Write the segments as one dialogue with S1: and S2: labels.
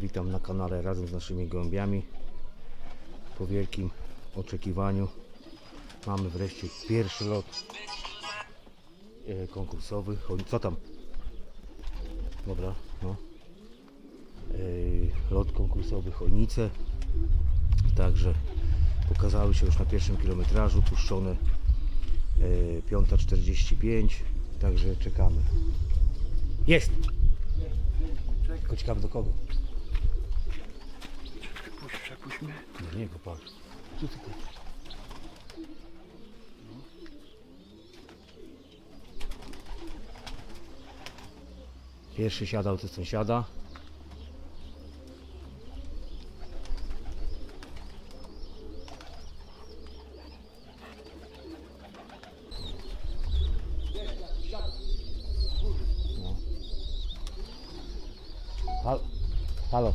S1: Witam na kanale razem z naszymi gołębiami. Po wielkim oczekiwaniu mamy wreszcie pierwszy lot e, konkursowy. Co tam? Dobra, no. E, lot konkursowy Chojnice. Także pokazały się już na pierwszym kilometrażu, puszczone e, 5.45, także czekamy. Jest! Tylko do kogo.
S2: Puść mnie.
S1: No nie, go patrz. Co ty patrz? Pierwszy siadał to sąsiada. No. Halo. Halo.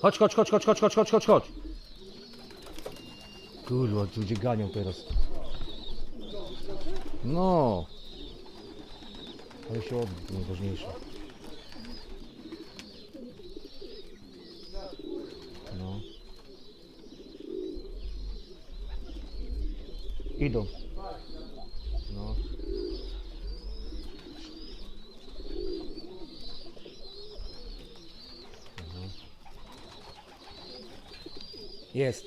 S1: Chodź, chodź, chodź, chodź, chodź, chodź, chodź, chodź, chodź. Kurwa, ludzie ganią teraz. No. Ale się odbił, najważniejsze. No. Idą. Jest.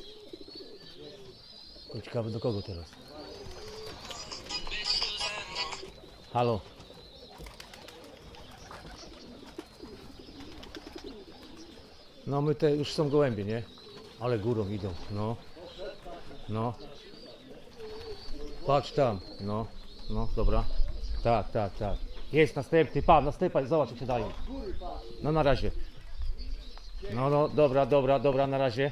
S1: Tylko ciekawe do kogo teraz. Halo. No my te już są gołębie, nie? Ale górą idą, no. No. Patrz tam, no. No, dobra. Tak, tak, tak. Jest następny, pan, następny, zobacz jak się dają. No na razie. No, no, dobra, dobra, dobra, na razie.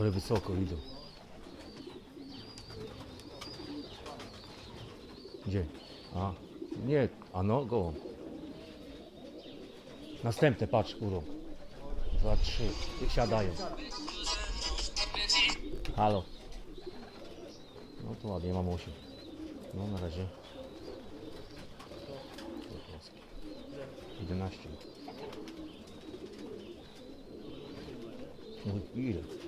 S1: Ale wysoko idą. Gdzie? A, nie, a no, go. Następne, patrz, kurą. Dwa, trzy, siadają. Halo. No to ładnie, mam osiem. No na razie. 11. No ile?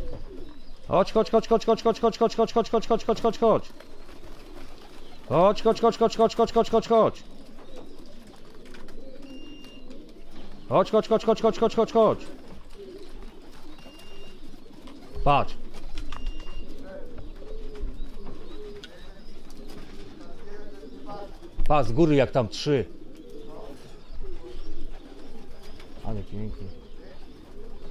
S1: Patrz. Patrz, z góry jak tam trzy. Ale pięknie.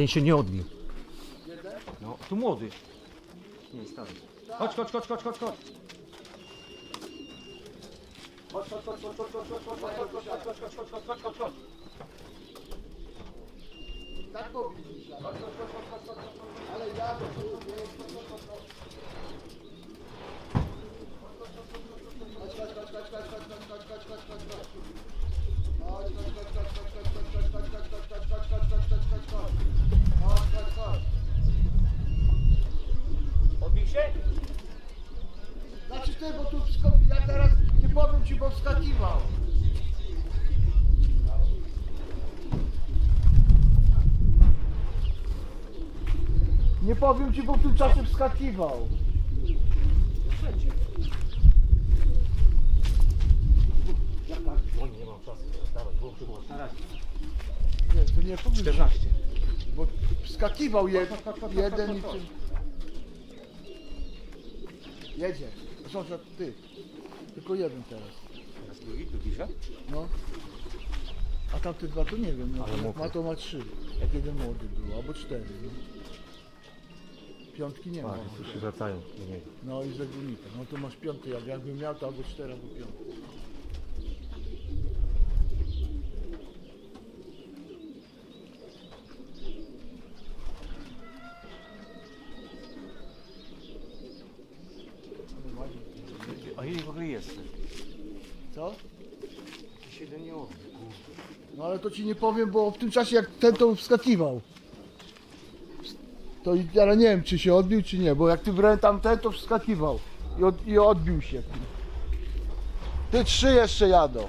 S1: Ten się nie odbił. No, tu młody. Nie, stary. Chodź, chodź, chodź, chodź, chodź, chodź. Chodź, chodź, chodź, chodź, chodź, chodź, chodź, chodź, chodź, chodź, chodź, chodź, chodź, chodź, chodź, chodź.
S2: Tak powinniś, ale ja to
S1: Odbił się?
S2: Znaczy ty, bo tu wsko- ja teraz nie powiem ci, bo wskakiwał. Nie powiem ci, bo w tym czasie wskakiwał.
S1: Oj, nie mam czasu. Dawaj, było przybyło. Na razie.
S2: Nie, to nie powiem ci,
S1: 14.
S2: bo wskakiwał jed, jeden i czy... Jedzie. Sąsiad, ty. Tylko jeden teraz.
S1: Teraz drugi, drugi się?
S2: No. A tamte dwa to nie wiem, no,
S1: Ale
S2: to
S1: mokre.
S2: ma to ma trzy. Jak jeden młody był, albo cztery. No. Piątki nie ma.
S1: Tak, wracają do niego.
S2: No i zagórnika. No to masz piąty, jak jakbym miał to albo cztery, albo piąty.
S1: A ile w ogóle jest?
S2: Co?
S1: Jakiś jeden nie.
S2: No ale to ci nie powiem, bo w tym czasie jak ten to wskakiwał. To i- ale nie wiem czy się odbił czy nie, bo jak ty brałem tam ten to wskakiwał i, od, i odbił się. Ty trzy jeszcze jadą.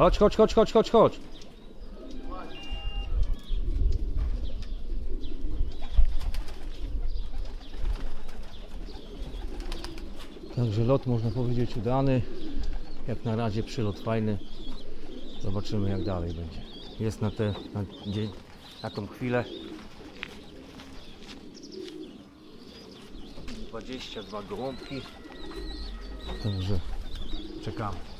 S2: Chodź, chodź, chodź, chodź, chodź, chodź.
S1: Także lot można powiedzieć udany. Jak na razie przylot fajny. Zobaczymy jak dalej będzie. Jest na tę na dzień, na tą chwilę. 22 gołąbki. Także czekamy.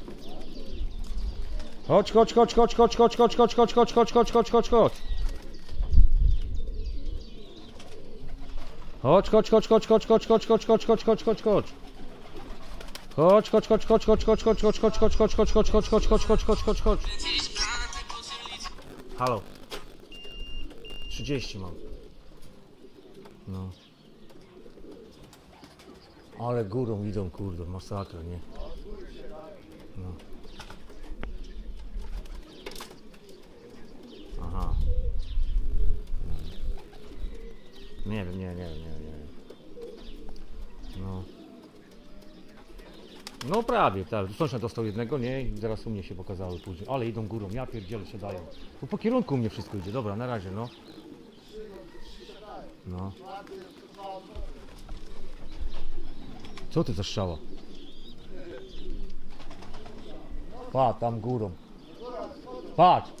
S1: Chodź, chodź, chodź, chodź, chodź, chodź, chodź, chodź, chodź, chodź, chodź, chodź, chodź, chodź, chodź. Chodź, chodź, chodź, chodź, chodź, chodź, chodź, chodź, chodź, chodź, chodź, chodź, chodź. Chodź, chodź, chodź, chodź, chodź, chodź, chodź, chodź, chodź, chodź, chodź, chodź, chodź, chodź, chodź, chodź, chodź, chodź, chodź. Halo. 30 mam. No. Ale górą idą, kurde, masakra, nie? No. Aha. No. Nie wiem, nie, nie, nie, nie. No. No prawie, tak. Sąsiad dostał jednego, nie? I zaraz u mnie się pokazały później. Ale idą górą, ja pierdzielę się dają. Tu po kierunku u mnie wszystko idzie. Dobra, na razie, no. No. Co ty za strzała? Pa, tam górą. Patrz!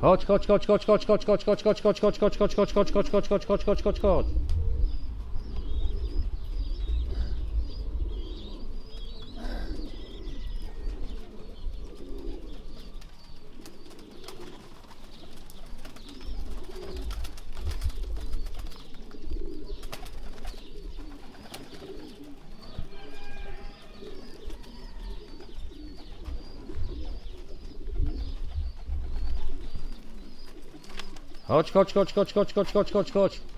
S1: chodź, chodź, chodź, chodź, chodź, chodź, chodź, chodź, chodź, chodź, chodź, chodź, chodź, chodź, chodź, chodź, chodź, chodź, chodź, chodź. Chodź, chodź, chodź, chodź, chodź, chodź, chodź, chodź, chodź. O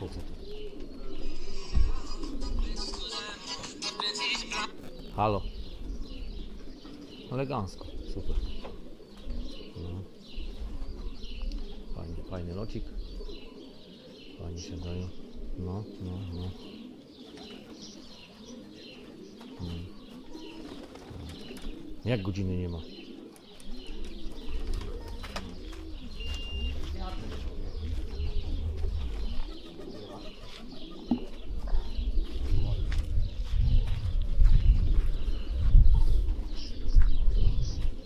S1: to? Halo. Elegancko, super. No. Fajny, fajny locik. Fajnie się daje. No, no, no. Mm. Jak godziny nie ma?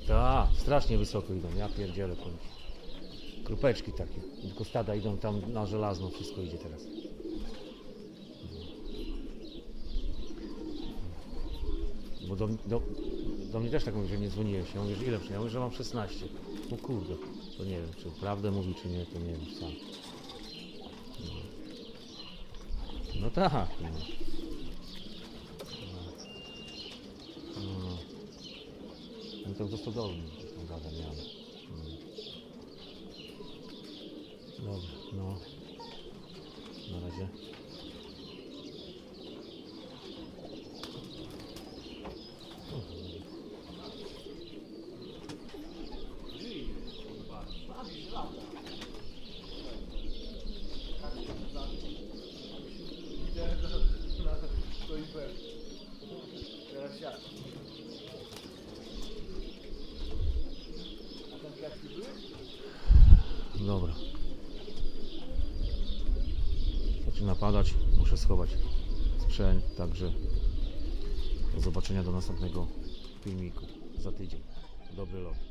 S1: Tak, strasznie wysoko idą, ja pierdzielę ci. Krupeczki takie, tylko stada idą tam na żelazną, wszystko idzie teraz. Bo do, do, do mnie też tak mówi, że nie dzwoniłem się. Ja mówię, ile przyjąłem? Ja mówię, że mam 16. No kurde, to nie wiem, czy prawdę mówi, czy nie, to nie wiem sam. No, no tak, no. No, no. No dolny, tą
S2: да, Дем'яна.
S1: Добре, ну. Padać. Muszę schować sprzęt, także do zobaczenia do następnego filmiku za tydzień. Dobry lot.